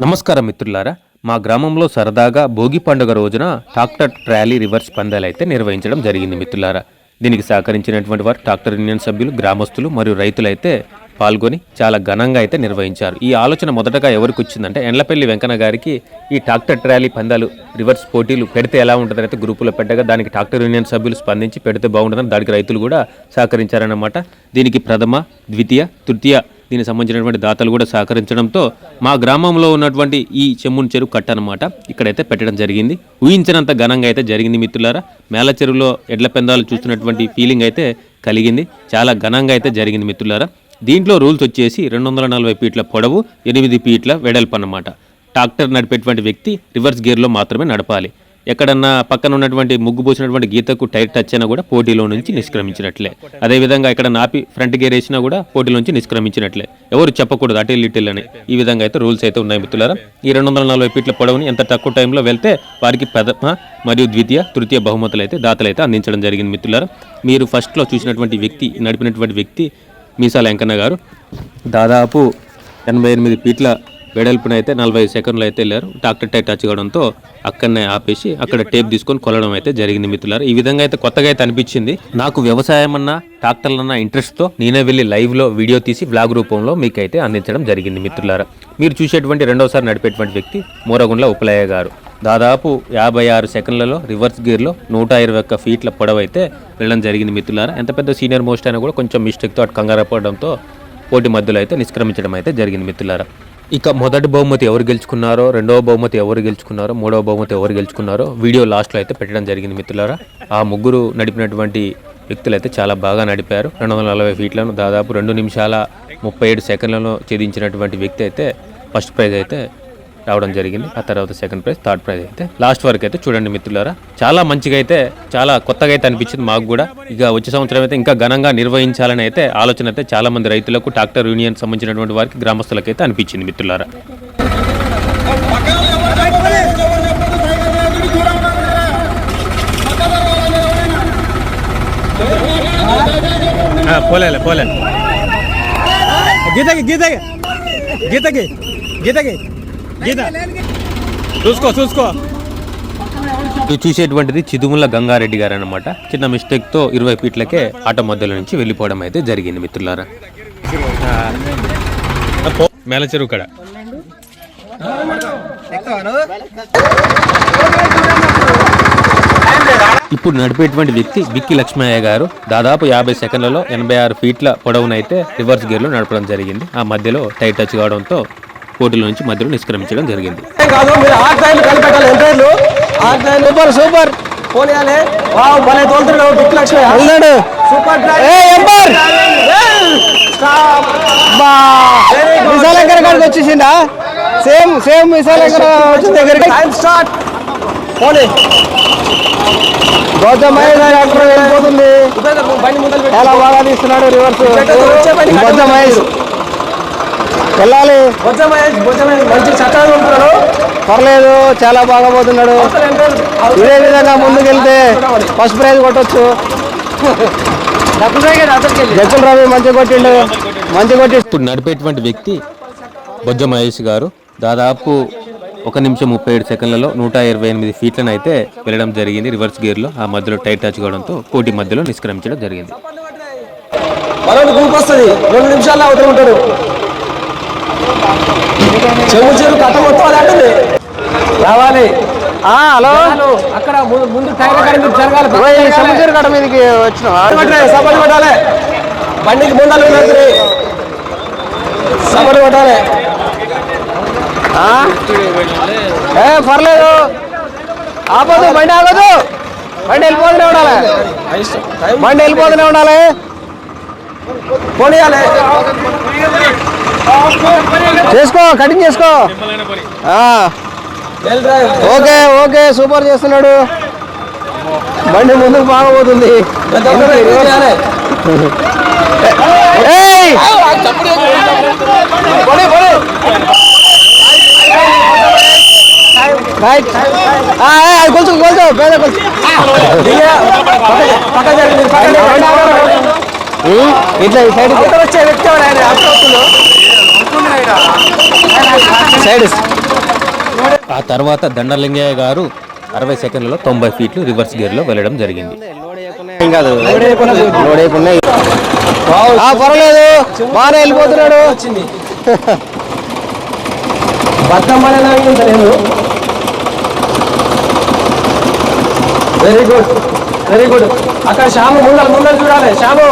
నమస్కారం మిత్రులారా మా గ్రామంలో సరదాగా భోగి పండుగ రోజున ట్రాక్టర్ ట్రాలీ రివర్స్ పందాలు అయితే నిర్వహించడం జరిగింది మిత్రులారా. దీనికి సహకరించినటువంటి వారు ట్రాక్టర్ యూనియన్ సభ్యులు గ్రామస్తులు మరియు రైతులైతే పాల్గొని చాలా ఘనంగా అయితే నిర్వహించారు. ఈ ఆలోచన మొదటగా ఎవరికి వచ్చిందంటే ఎండ్లపల్లి వెంకన్న గారికి ఈ ట్రాక్టర్ ట్రాలీ పందాలు రివర్స్ పోటీలు పెడితే ఎలా ఉంటుందని అయితే గ్రూపులో పెట్టగా దానికి ట్రాక్టర్ యూనియన్ సభ్యులు స్పందించి పెడితే బాగుంటుందని దానికి రైతులు కూడా సహకరించారన్నమాట. దీనికి ప్రథమ ద్వితీయ తృతీయ దీనికి సంబంధించినటువంటి దాతలు కూడా సహకరించడంతో మా గ్రామంలో ఉన్నటువంటి ఈ చెమ్ముని చెరువు కట్ట అనమాట ఇక్కడైతే పెట్టడం జరిగింది. ఊహించినంత ఘనంగా అయితే జరిగింది మిత్రులారా. మేళ చెరువులో ఎడ్ల పెందాలు చూస్తున్నటువంటి ఫీలింగ్ అయితే కలిగింది. చాలా ఘనంగా అయితే జరిగింది మిత్రులారా. దీంట్లో రూల్స్ వచ్చేసి రెండు వందల నలభై ఫీట్ల పొడవు ఎనిమిది ఫీట్ల వెడల్పు అన్నమాట. ట్రాక్టర్ నడిపేటువంటి వ్యక్తి రివర్స్ గేర్లో మాత్రమే నడపాలి. ఎక్కడన్నా పక్కన ఉన్నటువంటి ముగ్గు పోసినటువంటి గీతకు టైర్ టచ్ అయినా కూడా పోటీలో నుంచి నిష్క్రమించినట్లే. అదేవిధంగా ఇక్కడ నాపి ఫ్రంట్ గేర్ వేసినా కూడా పోటీలో నుంచి నిష్క్రమించినట్లే. ఎవరు చెప్పకూడదు అటు లిటిల్ అని. ఈ విధంగా అయితే రూల్స్ అయితే ఉన్నాయి మిత్రులారా. ఈ రెండు వందల నలభై ఫీట్ల పొడవుని ఎంత తక్కువ టైంలో వెళ్తే వారికి ప్రథమ మరియు ద్వితీయ తృతీయ బహుమతులు అయితే దాతలు అయితే అందించడం జరిగింది మిత్రులారా. మీరు ఫస్ట్లో చూసినటువంటి వ్యక్తి నడిపినటువంటి వ్యక్తి మీసాల వెంకన్న గారు. దాదాపు ఎనభై ఎనిమిది ఫీట్ల వెడల్పున అయితే నలభై సెకండ్లు అయితే వెళ్ళారు. డాక్టర్ టైట్ టచ్ కావడంతో అక్కడనే ఆపేసి అక్కడ టేప్ తీసుకొని కొలడం అయితే జరిగింది మిత్రులారు. ఈ విధంగా అయితే కొత్తగా అయితే అనిపించింది. నాకు వ్యవసాయం అన్న ట్రాక్టర్లన్న ఇంట్రెస్ట్తో నేనే వెళ్ళి లైవ్లో వీడియో తీసి బ్లాగ్ రూపంలో మీకు అయితే అందించడం జరిగింది మిత్రులారా. మీరు చూసేటువంటి రెండోసారి నడిపేటువంటి వ్యక్తి మూరగుండ్ల ఉపలయ్య గారు. దాదాపు యాభై ఆరు సెకండ్లలో రివర్స్ గేర్లో నూట ఇరవై ఒక్క ఫీట్ల పొడవు అయితే వెళ్ళడం జరిగింది మిత్రులారా. ఎంత పెద్ద సీనియర్ మోస్ట్ అయినా కూడా కొంచెం మిస్టేక్తో అటు కంగారు పడడంతో పోటీ మధ్యలో అయితే నిష్క్రమించడం అయితే జరిగింది మిత్రులారా. ఇక మొదటి బహుమతి ఎవరు గెలుచుకున్నారో రెండవ బహుమతి ఎవరు గెలుచుకున్నారో మూడవ బహుమతి ఎవరు గెలుచుకున్నారో వీడియో లాస్ట్లో అయితే పెట్టడం జరిగింది మిత్రులారా. ఆ ముగ్గురు నడిపినటువంటి వ్యక్తులు అయితే చాలా బాగా నడిపారు. రెండు వందల నలభై ఫీట్లను దాదాపు రెండు నిమిషాల ముప్పై ఏడు సెకండ్లలో ఛేదించినటువంటి వ్యక్తి అయితే ఫస్ట్ ప్రైజ్ అయితే రావడం జరిగింది. ఆ తర్వాత సెకండ్ ప్రైజ్ థర్డ్ ప్రైజ్ అయితే లాస్ట్ వరకు అయితే చూడండి మిత్రులారా. చాలా మంచిగా అయితే చాలా కొత్తగా అయితే అనిపించింది మాకు కూడా. ఇక వచ్చే సంవత్సరం అయితే ఇంకా ఘనంగా నిర్వహించాలని అయితే ఆలోచన అయితే చాలా మంది రైతులకు ట్రాక్టర్ యూనియన్ సంబంధించినటువంటి వారికి గ్రామస్తులకు అయితే అనిపించింది మిత్రులారా. పోలేలే పోలే గీతకి గీతకి గీతకి గీతకి. గీత. చూసుకో చూసుకో. ఇది చూసేటువంటిది చిదుముల గంగారెడ్డి గారు అనమాట చిన్న మిస్టేక్తో ఇరవై ఫీట్లకే ఆటో మధ్యలో నుంచి వెళ్ళిపోవడం అయితే జరిగింది మిత్రులారా. మేల చెరువు కడ. ఇప్పుడు నడిపేటువంటి వ్యక్తి బిక్కి లక్ష్మయ్య గారు. దాదాపు యాభై సెకండ్లలో ఎనభై ఆరు ఫీట్ల పొడవునైతే రివర్స్ గేర్లో నడపడం జరిగింది. ఆ మధ్యలో టైర్ టచ్ కావడంతో పోటీలో నుంచి మధ్యలో నిష్క్రమించడం జరిగింది. Super super. పోనీయాలి. వావ్ భలే తోలుతున్నాడు బిక్ లక్ష్మి. అన్నాడు సూపర్ ఎంపైర్! విశాలంకర్ గారికి వచ్చేసిందా? సేమ్ సేమ్ విశాలంకర్ వచ్చిన దగ్గరికి. టైం స్టార్ట్ పోనీ. గౌతమ్ మహేష్ యాక్టర్ వెళ్ళిపోతుంది. చాలా బాగా తీస్తున్నాడు రివర్స్? గౌతమ్ మహేష్. వెళ్ళాలి. మంచి చట్టాలు పర్లేదు చాలా బాగా పోతున్నాడు. ఇదే విధంగా ముందుకెళ్తే ఫస్ట్ ప్రైజ్ కొట్టొచ్చు. జక్కుల రవి మంచి కొట్టిండు. మంచి కొట్టి ఇప్పుడు నడిపేటువంటి వ్యక్తి బొజ్జ మహేష్ గారు. దాదాపు ఒక నిమిషం ముప్పై ఏడు సెకండ్లలో నూట ఇరవై ఎనిమిది ఫీట్లను అయితే వెళ్ళడం జరిగింది రివర్స్ గేర్లో. ఆ మధ్యలో టైర్ టచ్ కావడంతో పోటీ మధ్యలో నిష్క్రమించడం జరిగింది. మరొక గ్రూప్ వస్తుంది రెండు నిమిషాల్లో అవుతూ ఉంటాడు. చెవు చెరు కథ మొత్తం అది అంటుంది. రావాలి. హలో. అక్కడ ముందు టైర్ కాడ మీరు జరగాలి. సముద్ర మీదకి వచ్చిన సపోర్ట్ కొట్టాలి బండికి ముందలు సపోర్ట్ కొట్టాలి? ఏ పర్లేదు. ఆపదు బండి ఆగదు బండి వెళ్ళిపోతూనే ఉండాలి. బండి వెళ్ళిపోతూనే ఉండాలి. పోనీయాలి. చేసుకో కటింగ్ చేసుకో. ఓకే ఓకే సూపర్ చేస్తున్నాడు. బండి ముందుకు బాగపోతుంది! రైట్. కొలుచు కొలుచు పేద కొలుచు. ఇట్లా ఈ సైడ్ వచ్చే వ్యక్తి ఆ తర్వాత దండలింగయ్య గారు అరవై సెకండ్లలో తొంభై ఫీట్లు రివర్స్ గేర్లో వెళ్ళడం జరిగింది. కాదు పర్వాలేదు. బాగానే వెళ్ళిపోతున్నాడు వెరీ గుడ్ వెరీ గుడ్ అక్కడ శ్యాము ముందర ముందర చూడాలి. శ్యాము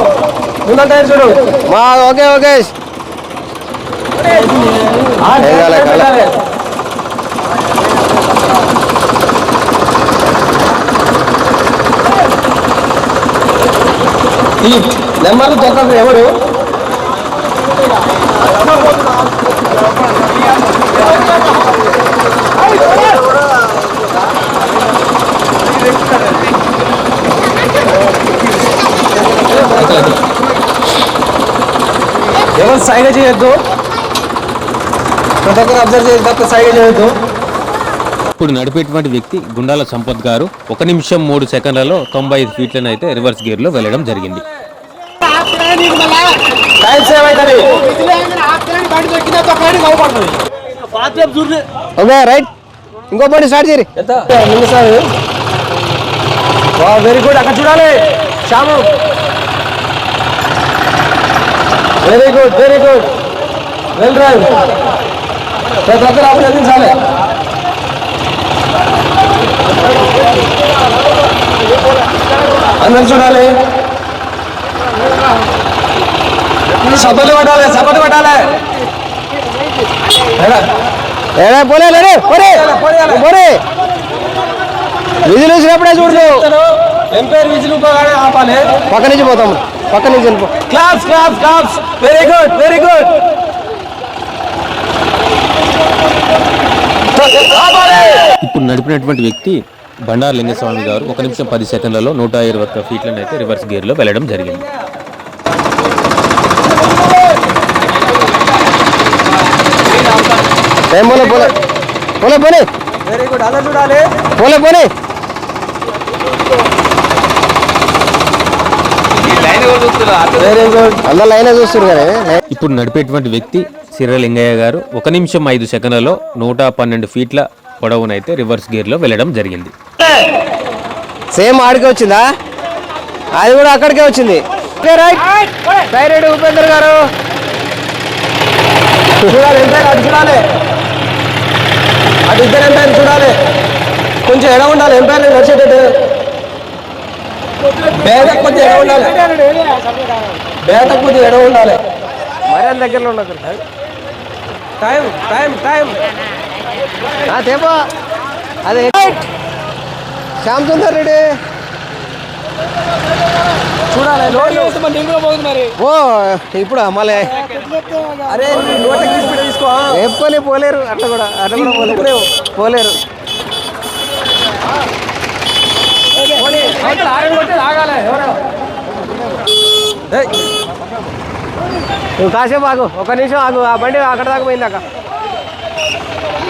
ముందంతా చూడు. మా ఓకే ఓకే ఆ, ఏం కాలే, కాలే. పెట్టాలి. ఈ నెంబర్లు దొరకదు ఎవరు ఎవరు సైగ చేయొద్దు ప్రతి ఒక్కరు అబ్జర్వ్ చేసి తప్ప సైగ చేయొద్దు ఇప్పుడు నడిపేటువంటి వ్యక్తి గుండాల సంపత్ గారు ఒక నిమిషం మూడు సెకండ్లలో తొంభై ఐదు ఫీట్లను అయితే రివర్స్ గేర్లో వెళ్ళడం జరిగింది. ఓకే రైట్ ఇంకో బండి స్టార్ట్ చేయరు. నిమిషాలు. వెరీ గుడ్ అక్కడ చూడాలి. Shyamu. Very good very good well drive ప్రతి ఒక్కరు అభినందించాలి అందరు చూడాలి సబ్బలు పట్టాలి సబ్బలు పట్టాలి ఎక్కడ? ఏడా పోలే లేడు పోరే పోనీయాలి. పోరే విధులు వచ్చినప్పుడే చూడు ఎంపైర్ విజిల్ ఉపయోగానే ఆపాలి పక్క నుంచి పోతాం పక్క నుంచి వెళ్ళిపో claps claps claps very good very good ఇప్పుడు నడిపినటువంటి వ్యక్తి బండారు లింగస్వామి గారు ఒక నిమిషం పది సెకండ్లలో నూట ఇరవై ఒక్క ఫీట్లను అయితే రివర్స్ గేర్లో వెళ్ళడం జరిగింది. పోలే పోలే. పోలే పోనీ వెరీ గుడ్ అలా చూడాలి. పోలే పోనీ వెరీ గుడ్. అందరు లైన్ చూస్తారు కానీ ఇప్పుడు నడిపేటువంటి వ్యక్తి సిర్ర లింగయ్య గారు ఒక నిమిషం ఐదు సెకండ్లలో నూట పన్నెండు ఫీట్ల పొడవునైతే రివర్స్ గేర్లో వెళ్ళడం జరిగింది. సేమ్ ఆడికే వచ్చిందా? అది కూడా అక్కడికే వచ్చింది. రైట్. రైట్ ఉపేందర్ గారు. చూడాలి ఎంపైర్ అటు చూడాలి. అటు ఇద్దరు ఎంపైర్ చూడాలి. కొంచెం ఎడ ఉండాలి ఎంపైర్ నడిచేటట్టు. కొద్దిగా ఎడ ఉండాలి. కొద్దిగా ఎడ ఉండాలి. మరీ దగ్గరలో ఉండదు టైం టైం టైం. ఆ తేపా అదే శ్యామ్ సుందర్ రెడ్డి. చూడాలి లోడ్ ఓ ఇప్పుడు మళ్ళీ. అరే నోట్కి తీసుకో. ఎప్పుకొని పోలేరు అట్లా కూడా అట్లా కూడా పోలేరు. పోలేరు. ఆగాలి ఎవరో. ఏయ్, నువ్వు కాసేపు ఆగు. ఒక నిమిషం ఆగు. ఆ బండి అక్కడ దాకా పోయిందాక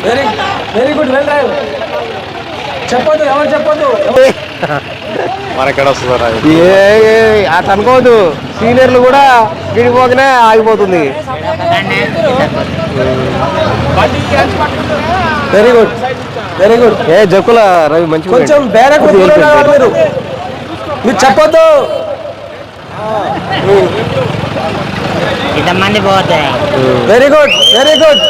very very good well drive చెప్పొద్దు ఎవరు చెప్పొద్దు? ఏ ఏ, అట్లా అనుకోవద్దు. సీనియర్లు కూడా విడిపోకనే ఆగిపోతుంది. వెరీ గుడ్ వెరీ గుడ్ ఏ జక్కుల రవి మంచి కొంచెం బేర మీరు. మీరు చెప్పొద్దు. ఇంతమంది పోతాయి వెరీ గుడ్ వెరీ గుడ్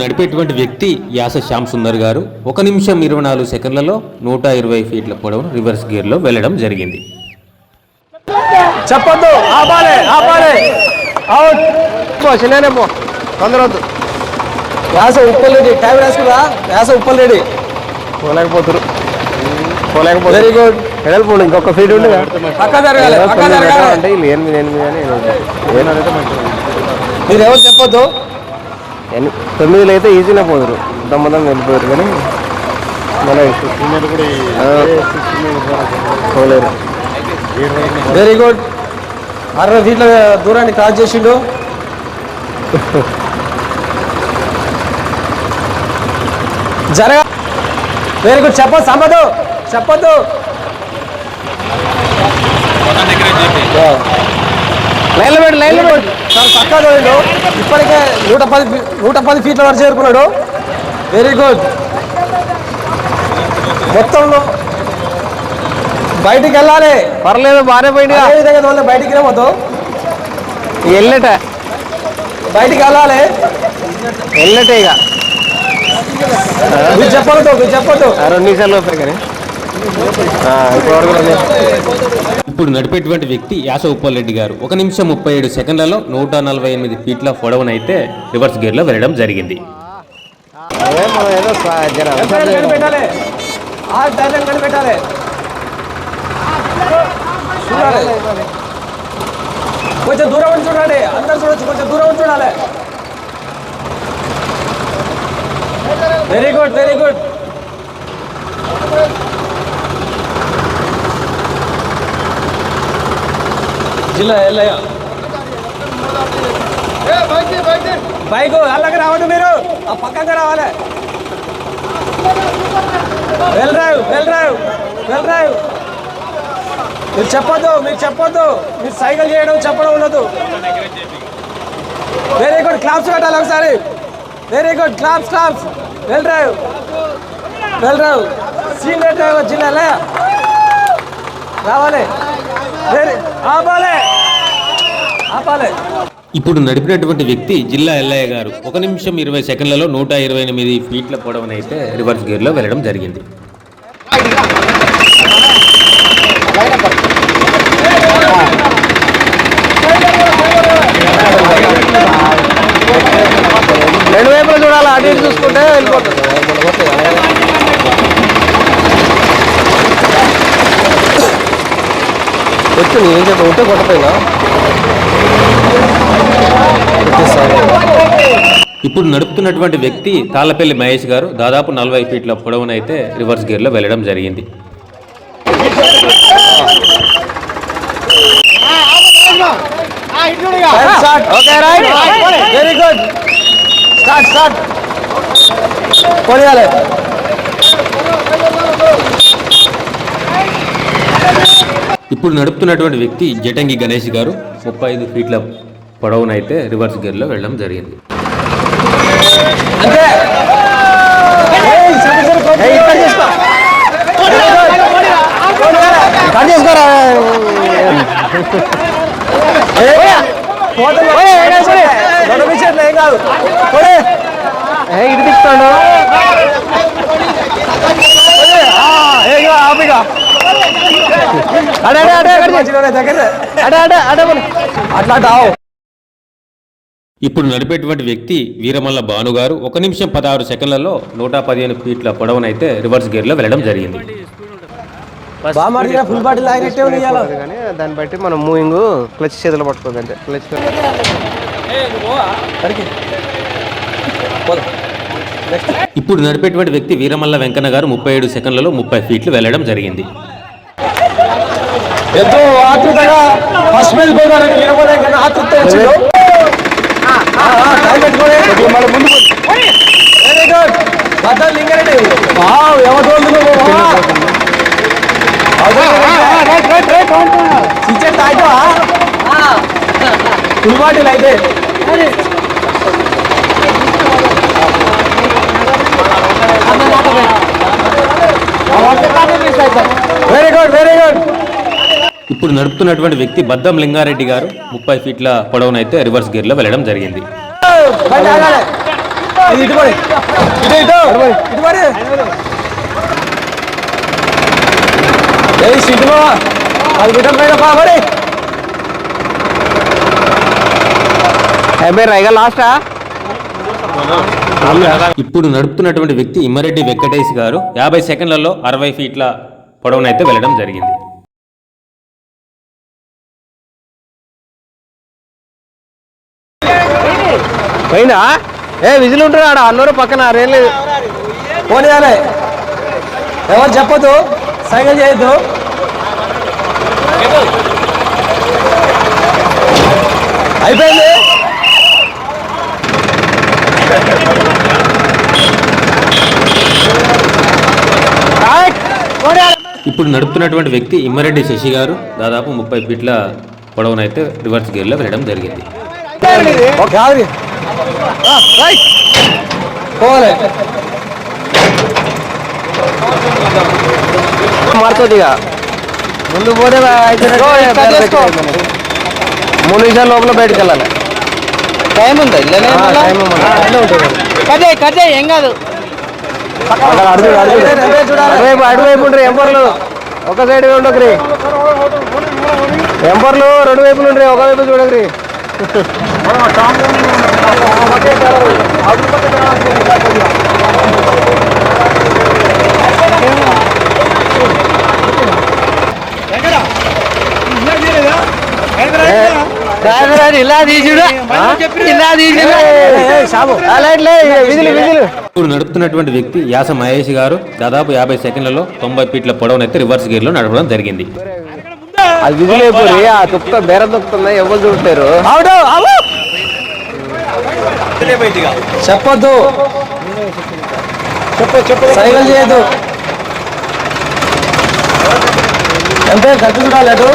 నడిపేటువంటి వ్యక్తి యాస శ్యామ్ సుందర్ గారు. ఒక నిమిషం ఇరవై నాలుగు సెకండ్లలో నూట ఇరవై ఫీట్ల పొడవును రివర్స్ గేర్లో వెళ్ళడం జరిగింది. చెప్పొద్దు ఆపాలి ఆపాలి. అవుట్ పో చిన్ననే పో. తొందర వద్దు. వ్యాస ఉప్పల్ రెడ్డి టైం రాసుకురా. వ్యాస ఉప్పల్ రెడ్డి పోలేకపోతురు. పోలేకపోతే వెరీ గుడ్ వెడల్పోండి ఇంకొక ఫీట్ ఉండి పక్క జరగాలి పక్క జరగాలి. అంటే వీళ్ళు ఎనిమిది ఎనిమిది అని ఎనిమిది. మీరు ఎవరు చెప్పొద్దు? ఎన్ని- తొమ్మిదిలో అయితే ఈజీనే పోదురు. దమ్మదం వెళ్ళిపోయారు కానీ మన ఆ, పోలేరు. వెరీ గుడ్ అరవై ఫీట్ల దూరాన్ని క్రాస్ చేసిండు. జరగ వెరీ గుడ్ చెప్పొద్దు సంపదు చెప్పొద్దు. లైన్లో పెట్టు లైన్లో పెట్టు సార్ పక్కా తోలిండు ఇప్పటికే నూట పది నూట పది ఫీట్ల వరకు చేరుకున్నాడు. వెరీ గుడ్ మొత్తంలో బయటికి వెళ్ళాలి. పర్లేదు బాగానే అదే విధంగా తోలే బయటికి రావద్దు వెళ్ళట. బయటికి వెళ్ళాలి. వెళ్ళటే ఇక. మీరు చెప్పొద్దు మీరు చెప్పొద్దు. రెండు నిమిషాలు లోపే కానీ. రెండు ఇప్పుడు నడిపేటువంటి వ్యక్తి యాస ఉప్పలరెడ్డి గారు. ఒక నిమిషం ముప్పై ఏడు సెకండ్లలో నూట నలభై ఎనిమిది ఫీట్ల పొడవునైతే రివర్స్ గేర్లో వెళ్ళడం జరిగింది. చూడాలి. కొంచెం దూరం చూడండి. అందరు చూడొచ్చు. కొంచెం దూరం చూడాలి. వెరీ గుడ్ వెరీ గుడ్ జిల్లా ఎల్లయ్య బైక్ అలాగే రావద్దు మీరు. ఆ పక్కగా రావాలి. Well drive well drive well drive మీరు చెప్పొద్దు మీరు చెప్పొద్దు. మీరు సైకిల్ చేయడం చెప్పడం ఉండదు. వెరీ గుడ్ క్లాప్స్ పెట్టాలి ఒకసారి. Very good claps claps well drive well drive senior driver జిల్లాలే రావాలి. ఇప్పుడు నడిపినటువంటి వ్యక్తి జిల్లా ఎల్లయ్య గారు. ఒక నిమిషం ఇరవై సెకండ్లలో నూట ఇరవై ఎనిమిది ఫీట్ల పొడవునైతే రివర్స్ గేర్లో వెళ్ళడం జరిగింది రెండు వైపులు చూడాలి అటు ఇటు చూసుకుంటే వెళ్ళిపోతుంది వచ్చింది ఏం చెప్పి ఉంటే కొట్టపోయినా? ఇప్పుడు నడుపుతున్నటువంటి వ్యక్తి తాళ్ళపల్లి మహేష్ గారు దాదాపు నలభై ఫీట్ల పొడవునైతే రివర్స్ గేర్లో వెళ్ళడం జరిగింది. Start okay right very good start start ఇప్పుడు నడుపుతున్నటువంటి వ్యక్తి జటంగి గణేష్ గారు ముప్పై ఐదు ఫీట్ల పొడవునైతే రివర్స్ గేర్లో వెళ్ళడం జరిగింది. ఇటు తిప్పుతాడు ఆపిగా. అట్లా ఇప్పుడు నడిపేటువంటి వ్యక్తి వీరమల్ల భాను గారు ఒక నిమిషం పదహారు సెకండ్లలో నూట పదిహేను ఫీట్ల పొడవునైతే రివర్స్ గేర్లో వెళ్ళడం జరిగింది. దాన్ని బట్టి మనం మూవింగ్ క్లచ్ చేతులు పట్టుకోదు అంతే. క్లచ్. ఇప్పుడు నడిపేటువంటి వ్యక్తి వీరమల్ల వెంకన్న గారు ముప్పై ఏడు సెకండ్లలో ముప్పై ఫీట్లు వెళ్ళడం జరిగింది. ఎంతో ఆతృతగా ఫస్ట్ మీద పోదారని నిలబడే ఆతృత. Very good. లింగారెడ్డి. ఎవరు తాగుతావా? ఫుల్ బాటిల్ అయితే వెరీ గుడ్ వెరీ గుడ్ ఇప్పుడు నడుపుతున్నటువంటి వ్యక్తి బద్దం లింగారెడ్డి గారు ముప్పై ఫీట్ల పొడవునైతే రివర్స్ గేర్లో వెళ్ళడం జరిగింది. రైగా లాస్టా ఇప్పుడు నడుపుతున్నటువంటి వ్యక్తి ఇమ్మరెడ్డి వెంకటేష్ గారు యాభై సెకండ్లలో అరవై ఫీట్ల పొడవునైతే వెళ్ళడం జరిగింది. పోయిందా? ఏ విజిల్ ఉంటాడు ఆడ అన్నూరు పక్కన రేం లేదు. పోనీయాలి. ఎవరు చెప్పొద్దు? సైకిల్ చేయొద్దు. అయిపోయింది. ఇప్పుడు నడుపుతున్నటువంటి వ్యక్తి ఇమ్మారెడ్డి శశి గారు దాదాపు ముప్పై ఫీట్ల పొడవునైతే రివర్స్ గేర్లో వెళ్ళడం జరిగింది. పోలే మారుతుంది ఇక ముందు పోతే. మూడు నిమిషాల లోపల బయటకు వెళ్ళాలి టైం ఉందా కట్ చేయి ఏం కాదు అటువైపు అటువైపు ఉంటారు ఎంపర్లు ఒక సైడ్ ఉండకరి ఎంపర్లు రెండు వైపులు ఉంటాయి ఒక వైపు చూడకరి ఇలా తీసుడు ఇలా తీసుడు విధులు విధులు ఇప్పుడు నడుపుతున్నటువంటి వ్యక్తి యాస మహేష్ గారు దాదాపు యాభై సెకండ్లలో తొంభై ఫీట్ల పొడవునైతే రివర్స్ గేర్లో నడపడం జరిగింది. అది విధులు అయిపోయి ఆ తుక్క బేర దొక్కుతుందా ఎవరు అవుట్ చెప్పొద్దు. సైకిల్ చేయొద్దు. అంటే గట్టి చూడాలి అటు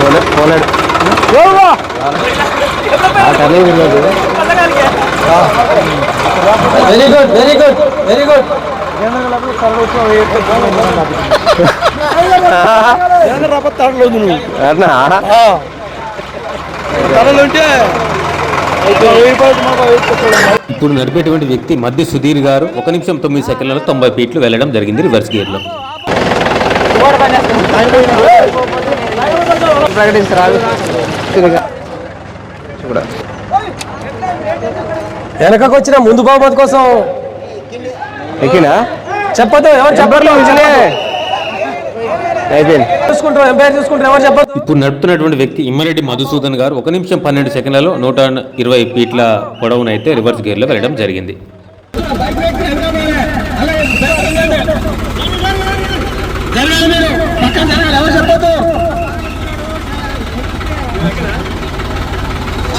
పోలే- పోలేడు ఆ turning very good very good very good అట్నా ఇప్పుడు నడిపేటువంటి వ్యక్తి మధ్య సుధీర్ గారు ఒక నిమిషం తొమ్మిది సెకండ్లలో తొంభై ఫీట్లు వెళ్ళడం జరిగింది రివర్స్ గేర్లో. ప్రకటించరాదు. తిరిగా. చూడ. వెనకకు వచ్చిన ముందు బహుమతి కోసం. ఎక్కినా? చెప్పొద్దు ఎవరు చెప్పర్లు ఇప్పుడు నడుపుతున్నటువంటి వ్యక్తి ఇమ్మరెడ్డి మధుసూదన్ గారు ఒక నిమిషం పన్నెండు సెకండ్లలో నూట ఇరవై ఫీట్ల పొడవునైతే రివర్స్ గేర్లో వెళ్ళడం జరిగింది.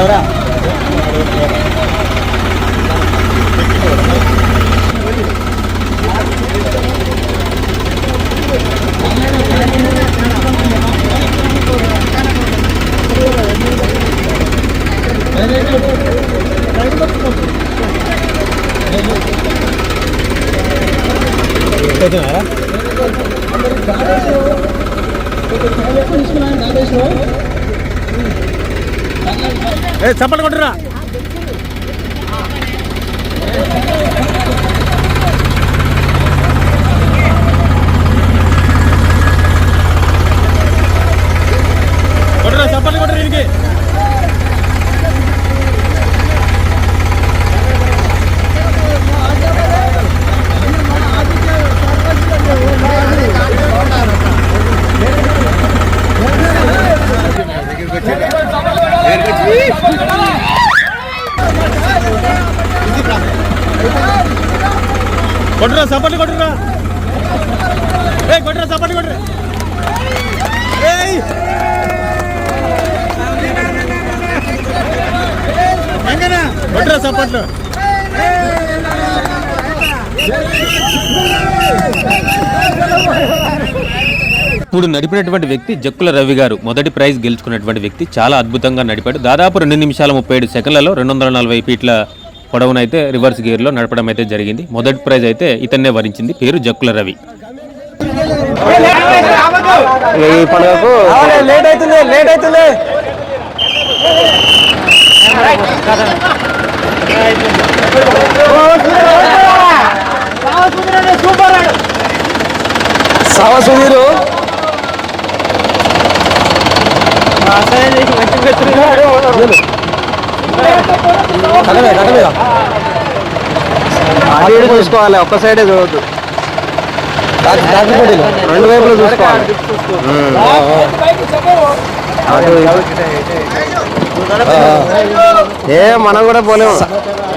đều đâu నడిపినటువంటి వ్యక్తి జక్కుల రవి గారు. మొదటి ప్రైజ్ గెలుచుకున్నటువంటి వ్యక్తి చాలా అద్భుతంగా నడిపాడు. దాదాపు రెండు నిమిషాల ముప్పై ఏడు సెకండ్లలో రెండు వందల నలభై ఫీట్ల పొడవునైతే రివర్స్ గేర్లో నడపడం అయితే జరిగింది. మొదటి ప్రైజ్ అయితే ఇతన్నే వరించింది. పేరు జక్కుల రవి. ఇక ఈ అటు చూసుకోవాలి ఒక్క సైడే చూడద్దు. రెండు వైపులు చూసుకోవాలి. ఏ మనం కూడా పోలేము.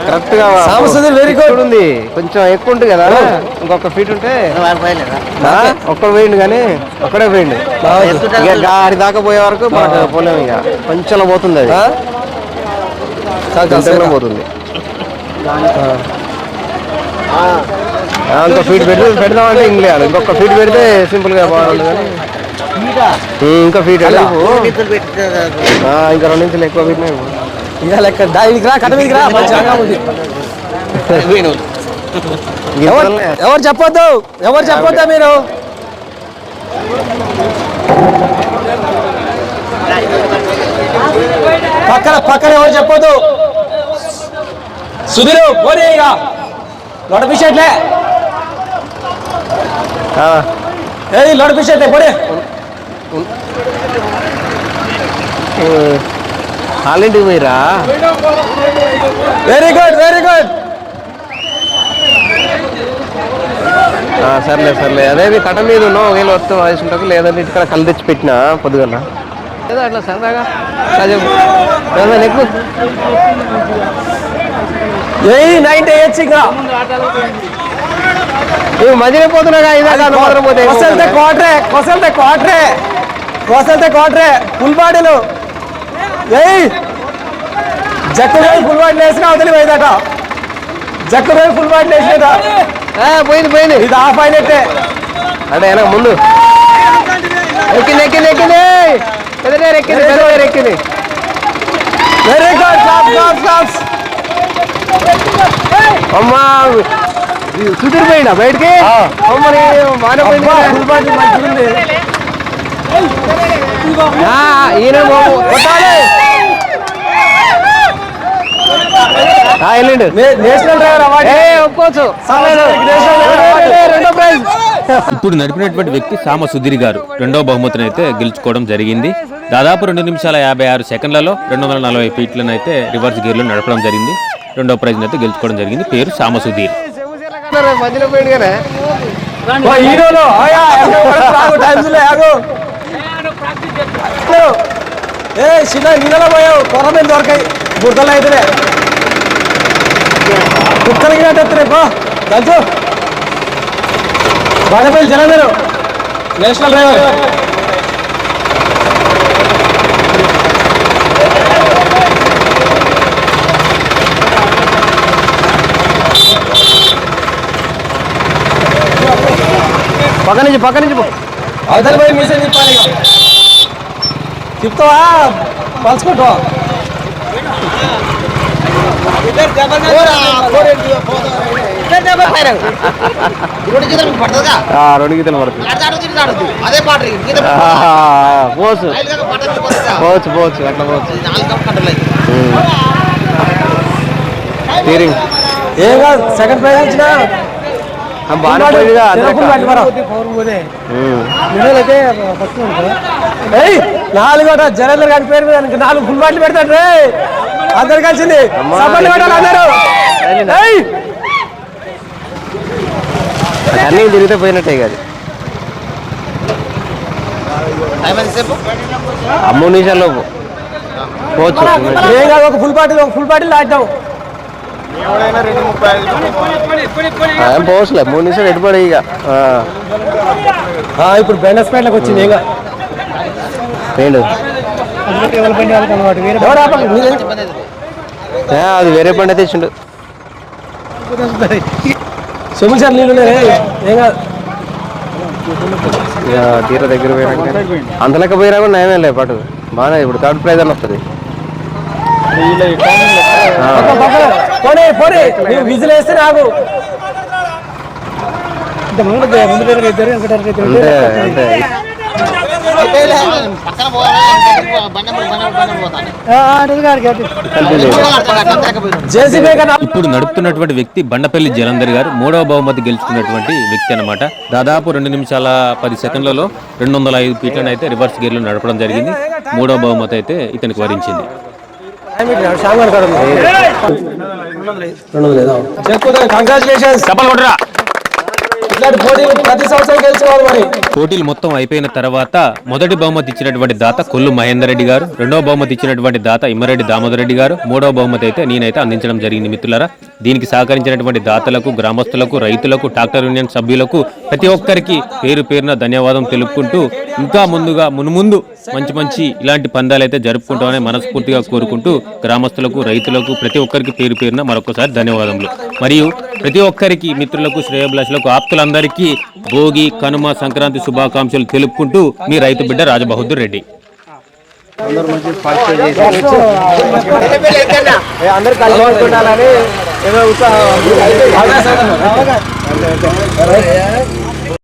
కరెక్ట్గా సామసుది very good. ఇక్కడ ఉంది కొంచెం ఎక్కువ ఉంటుంది కదా ఇంకొక ఫీట్ ఉంటే. ఆ, ఒక్కడు పోయిండు కానీ ఒక్కడే పోయిండు. ఇక గాడి దాకా పోయే వరకు మనకు పోలేము ఇక. కొంచెం పోతుంది అది. పోతుంది. ఆ, ఇంకో ఫీట్ పెడితే పెడదామంటే ఇంక లేదు ఇంకొక ఫీట్ పెడితే సింపుల్గా బాగుంటుంది కానీ ఇంకో ఫీట్ ఇంకా రెండు ఇంచులు ఎక్కువ పెట్టినాయి ఇక లెక్క ఇదికి రా కట్ట మీదకి రా మంచి రంగం ఉంది. ఎవరు ఎవరు చెప్పొద్దు? ఎవరు చెప్పొద్దా మీరు? పక్కన పక్కన ఎవరు చెప్పొద్దు? సుధీరు పోనీ ఇక. లోడ లోడ పిషట్లే పోనీ. హాలింటికి పోయిరా? వెరీ గుడ్ వెరీ గుడ్ ఆ, సర్లే సర్లే. అదే మీ కట్ట మీద ఉన్నావు ఒకవేళ వస్తే వేసుకుంటాకు లేదంటే ఇక్కడ కళ్ళు తెచ్చి పెట్టినా పొద్దుగల. ఏదో అట్లా సరదాగా. ఎయిట్ ఇంకా నువ్వు మధ్యలో పోతున్నాగా ఇదాకా మాత్రం పోతే కొసల్తే క్వార్టరే కొసల్తే క్వార్టరే కొసల్తే క్వార్టరే ఫుల్ బాడీలు. ఏయ్! జక్కు ఫుల్ బాడీలు వేసిన అవతలి పోయిందట జక్కు ఫుల్ బాడీలు వేసినట పోయింది పోయింది. ఇది ఆఫ్ అయినట్టే. అంటే వెనక ముందు. ఎక్కింది ఎక్కింది ఎక్కింది. పెద్దలేరు ఎక్కింది పెద్దలేరు ఎక్కింది. Very good clap clap claps అమ్మా. సుధీర్ పోయినా బయటికి? మానపోయింది ఫుల్ బాడీ మంచిగా ఉంది ఈయన బాబు కొట్టాలి ఆ, వెళ్ళిండు. నే- నేషనల్ డ్రైవర్ అవార్డు. ఏ ఒప్పుకోవచ్చు. National driver award. రెండో ప్రైజ్. ఇప్పుడు నడిపినటువంటి వ్యక్తి సామ సుధీర్ గారు. రెండో బహుమతిని అయితే గెలుచుకోవడం జరిగింది. దాదాపు రెండు నిమిషాల యాభై ఆరు సెకండ్లలో రెండు వందల నలభై ఫీట్లను అయితే రివర్స్ గేర్లో నడపడం జరిగింది. రెండో ప్రైజ్ని అయితే గెలుచుకోవడం జరిగింది. పేరు సామ సుధీర్. మధ్యలో పోయింది కదా ఓ హీరోలో ఆయా ఆగు టైమ్స్ ఆగు ఏ చిన్న నీళ్ళలో పోయావు. కొరమేం దొరకాయి. బురదలు అయితే కుక్కలకి ఎత్తున్నాయి బా తెలుసు బాడపల్లి జలందరు నేషనల్ డ్రైవర్. పక్క నుంచి పక్క నుంచి అవతల పోయి మీసేజ్ చెప్పాలి చెప్తావా? పలుచుకుంటావా ఆ, రెండు గీతలు పడుతుంది అదే పాట పోవచ్చు. పోవచ్చు పోవచ్చు అట్లా పోవచ్చు. స్టీరింగ్ ఏం కాదు సెకండ్ ప్రైజ్ వచ్చినా. బాగా పోయిందిగా అందరూ పట్టుకోరా. ఉమ్. ఏయ్! నాలుగోట జలంధర్ గారి పేరు మీద నాలుగు ఫుల్ బాటిల్ పెడతాడు రే. అందరు కలిసింది. అమ్మా, సపోర్ట్ పెట్టాలి అందరూ. అన్నీ తిరిగితే పోయినట్టే కాదు ఆ మూడు నిమిషాల్లో పోవచ్చు. ఏం కాదు ఒక ఫుల్ బాటిల్ ఒక ఫుల్ లాడ్డాం ఏం పోవచ్చులే. మూడు నిమిషాలు ఎటుపడి ఇక. ఇప్పుడు బెండస్పేటలకు వచ్చింది ఏం అది వేరే బండి తెచ్చిండు. సార్ నీళ్ళు ఏం కాదు. తీర దగ్గర పోయినాక అంత లెక్క పోయినా కూడా నయమే లే పాటు. బాగానే ఇప్పుడు థర్డ్ ప్రైజ్ అని వస్తుంది విజిల్ వేస్తే నాకు అంతే అంతే పక్కన పోవాలి బండి బండి పోతాను కంటిన్యూ జేసీబీ కన్నా ఇప్పుడు నడుపుతున్నటువంటి వ్యక్తి బండపల్లి జలంధర్ గారు మూడవ బహుమతి గెలుచుకున్నటువంటి వ్యక్తి అన్నమాట. దాదాపు రెండు నిమిషాల పది సెకండ్లలో రెండు వందల ఐదు ఫీట్లను అయితే రివర్స్ గేర్లో నడపడం జరిగింది. మూడవ బహుమతి అయితే ఇతనికి వరించింది. కంగ్రాచులేషన్స్ ఇట్లాంటి పోటీలు ప్రతి సంవత్సరం మరి. పోటీలు మొత్తం అయిపోయిన తర్వాత మొదటి బహుమతి ఇచ్చినటువంటి దాత కొల్లు మహేందర్ రెడ్డి గారు రెండవ బహుమతి ఇచ్చినటువంటి దాత ఇమ్మరెడ్డి దామోదర్ రెడ్డి గారు మూడవ బహుమతి అయితే నేనైతే అందించడం జరిగింది మిత్రులారా. దీనికి సహకరించినటువంటి దాతలకు గ్రామస్తులకు రైతులకు ట్రాక్టర్ యూనియన్ సభ్యులకు ప్రతి ఒక్కరికి పేరు పేరున ధన్యవాదం తెలుపుకుంటూ ఇంకా ముందుగా మునుముందు మంచి మంచి ఇలాంటి పందాలు అయితే జరుపుకుంటామని మనస్ఫూర్తిగా కోరుకుంటూ గ్రామస్తులకు రైతులకు ప్రతి ఒక్కరికి పేరు పేరున మరొకసారి ధన్యవాదములు. మరియు ప్రతి ఒక్కరికి మిత్రులకు శ్రేయభిలాషులకు ఆప్తులందరికీ భోగి కనుమ సంక్రాంతి శుభాకాంక్షలు తెలుపుకుంటూ మీ రైతు బిడ్డ రాజబహదూర్ రెడ్డి. అందరు కలిసి ఉండాలని ఏదో ఉత్సాహం.